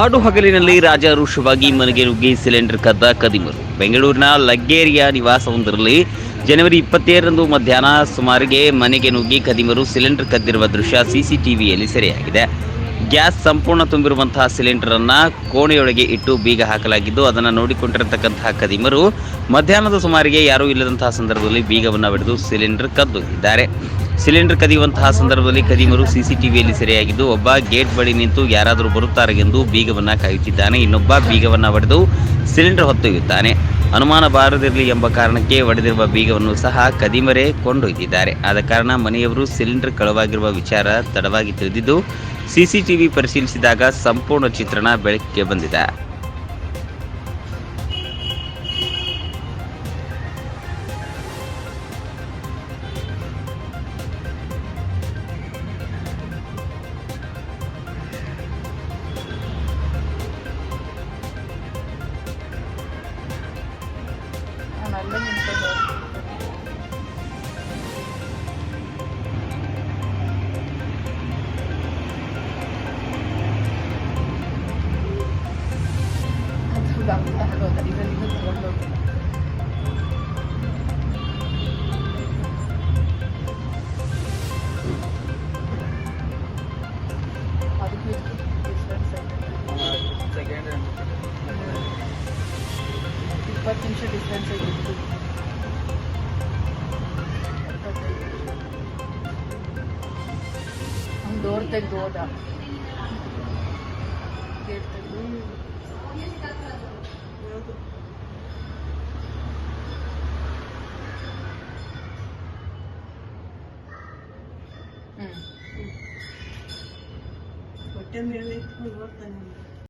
ಆಡು ಹಗಲಿನಲ್ಲಿ ರಾಜಾರೂಷವಾಗಿ ಮನೆಗೆ ನುಗ್ಗಿ ಸಿಲಿಂಡರ್ ಕದ್ದ ಕದಿಮರು. ಬೆಂಗಳೂರಿನ ಲಗ್ಗೇರಿಯ ನಿವಾಸವೊಂದರಲ್ಲಿ ಜನವರಿ ಇಪ್ಪತ್ತೇಳರಂದು ಮಧ್ಯಾಹ್ನ ಸುಮಾರಿಗೆ ಮನೆಗೆ ನುಗ್ಗಿ ಕದಿಮರು ಸಿಲಿಂಡರ್ ಕದ್ದಿರುವ ದೃಶ್ಯ ಸಿಸಿಟಿವಿಯಲ್ಲಿ ಸೆರೆಯಾಗಿದೆ. ಗ್ಯಾಸ್ ಸಂಪೂರ್ಣ ತುಂಬಿರುವಂತಹ ಸಿಲಿಂಡರ್ ಅನ್ನ ಕೋಣೆಯೊಳಗೆ ಇಟ್ಟು ಬೀಗ ಹಾಕಲಾಗಿದ್ದು, ಅದನ್ನು ನೋಡಿಕೊಂಡಿರತಕ್ಕಂತಹ ಕದಿಮರು ಮಧ್ಯಾಹ್ನದ ಸುಮಾರಿಗೆ ಯಾರೂ ಇಲ್ಲದಂತಹ ಸಂದರ್ಭದಲ್ಲಿ ಬೀಗವನ್ನು ಬಿಡಿದು ಸಿಲಿಂಡರ್ ಕದ್ದೊಯ್ದಿದ್ದಾರೆ ಸಿಲಿಂಡರ್ ಕದಿಯುವಂತಹ ಸಂದರ್ಭದಲ್ಲಿ ಕದಿಮರು ಸಿಸಿಟಿವಿಯಲ್ಲಿ ಸೆರೆಯಾಗಿದ್ದು, ಒಬ್ಬ ಗೇಟ್ ಬಳಿ ನಿಂತು ಯಾರಾದರೂ ಬರುತ್ತಾರೆ ಎಂದು ಬೀಗವನ್ನ ಕಾಯುತ್ತಿದ್ದಾನೆ. ಇನ್ನೊಬ್ಬ ಬೀಗವನ್ನ ಹೊಡೆದು ಸಿಲಿಂಡರ್ ಹೊತ್ತೊಯ್ಯುತ್ತಾನೆ. ಅನುಮಾನ ಬಾರದಿರಲಿ ಎಂಬ ಕಾರಣಕ್ಕೆ ಒಡೆದಿರುವ ಬೀಗವನ್ನು ಸಹ ಕದಿಮರೆ ಕೊಂಡೊಯ್ದಿದ್ದಾರೆ. ಆದ ಕಾರಣ ಮನೆಯವರು ಸಿಲಿಂಡರ್ ಕಳವಾಗಿರುವ ವಿಚಾರ ತಡವಾಗಿ ತಿಳಿದಿದ್ದು, ಸಿಸಿಟಿವಿ ಪರಿಶೀಲಿಸಿದಾಗ ಸಂಪೂರ್ಣ ಚಿತ್ರಣ ಬೆಳಕಿಗೆ ಬಂದಿದೆ. 감독님께서 아, 저기 앞에 나가다. 이거 이거 들어가고 ಇಪ್ಪತ್ತು ನಿಮಿಷ ಡಿಫ್ರೆನ್ಸ್ ಆಗಿತ್ತು ಅವ್ನು ಡೋರ್ ತೆಗೆದು ಹೋದ ಗೇಟ್ ತೆಗೆದು ಹ್ಞೂ ಹೊಟ್ಟೆ ಮೇಲೆ ಇಟ್ಕೊಂಡು ಓದ್ತಾನೆ